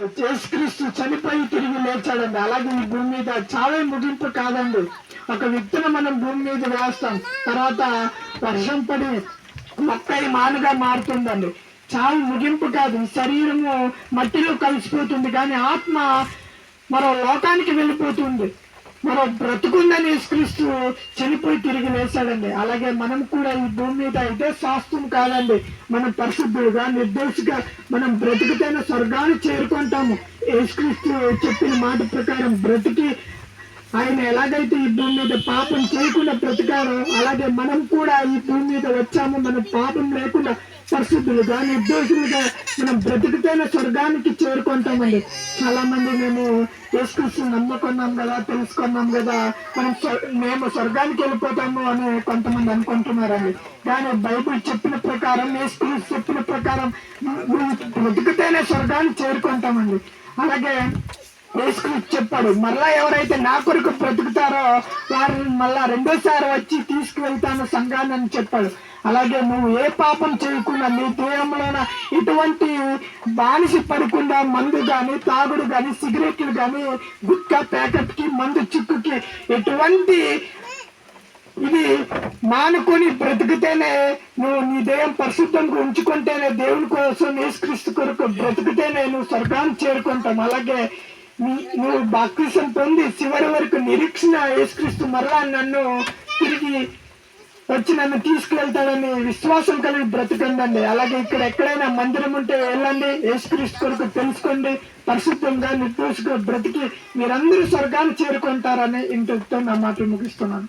యేసుక్రీస్తు చనిపోయి తిరిగి లేచాడండి. అలాగే ఈ భూమి మీద చావే ముగింపు కాదండి. ఒక వ్యక్తిని మనం భూమి మీద వేస్తాం. తర్వాత వర్షం పడి మొక్కై మానుగా మారుతుందండి. చావు ముగింపు కాదు. శరీరము మట్టిలో కలిసిపోతుంది. కానీ ఆత్మ మరో లోకానికి వెళ్ళిపోతుంది. మరో బ్రతుకుందని యేసుక్రీస్తు చనిపోయి తిరిగి లేచాడండి. అలాగే మనం కూడా ఈ భూమి మీద అయితే శాస్త్రం కాదండి. మనం పరిశుద్ధులుగా నిర్దోషిగా మనం బ్రతుకుతైన స్వర్గాన్ని చేరుకుంటాము. యేసుక్రీస్తు చెప్పిన మాట ప్రకారం బ్రతికి ఆయన ఎలాగైతే ఈ భూమి మీద పాపం చేయకుండా బ్రతికారో అలాగే మనం కూడా ఈ భూమి మీద వచ్చాము. మనం పాపం లేకుండా పరిశుద్ధులుగా నిర్దోషులుగా మనం బ్రతికితేనే స్వర్గానికి చేరుకుంటామండి. చాలా మంది మేము యేసుకృష్ణ నమ్ముకున్నాం కదా తెలుసుకున్నాం కదా మనం మేము స్వర్గానికి వెళ్ళిపోతాము అని కొంతమంది అనుకుంటున్నారండి. కానీ బైబిల్ చెప్పిన ప్రకారం యేసుకృష్ణ చెప్పిన ప్రకారం బ్రతికితేనే స్వర్గానికి చేరుకుంటామండి. అలాగే యేసుక్రీస్తు చెప్పాడు. మళ్ళా ఎవరైతే నా కొరకు బ్రతుకుతారో వారిని మళ్ళా రెండోసారి వచ్చి తీసుకువెళ్తాను సంఘాన్ని అని చెప్పాడు. అలాగే నువ్వు ఏ పాపం చేయకుండా నీ దేహంలోన ఇటువంటి బానిస పడకుండా మందు కానీ తాగుడు కానీ సిగరెట్లు కానీ గుట్కా ప్యాకెట్కి మందు చిక్కుకి ఎటువంటి ఇది మానుకొని బ్రతికితేనే నువ్వు నీ దేహం పరిశుద్ధంగా ఉంచుకుంటేనే దేవుని కోసం నేసుక్రీస్తు కొరకు బ్రతికితేనే నువ్వు స్వర్గాన్ని చేరుకుంటాం అలాగే నువ్వు బాప్తిసం పొంది చివరి వరకు నిరీక్షణ యేసుక్రీస్తు మరలా నన్ను తిరిగి వచ్చి నన్ను తీసుకువెళ్తాడని విశ్వాసం కలిగి బ్రతకండి అలాగే ఇక్కడ ఎక్కడైనా మందిరం ఉంటే వెళ్ళండి యేసుక్రీస్తు కొరకు తెలుసుకోండి పరిశుద్ధంగా నిర్దోషంగా బ్రతికి మీరందరూ స్వర్గాన్ని చేరుకుంటారని ఇంటితో నా మాట ముగిస్తున్నాను.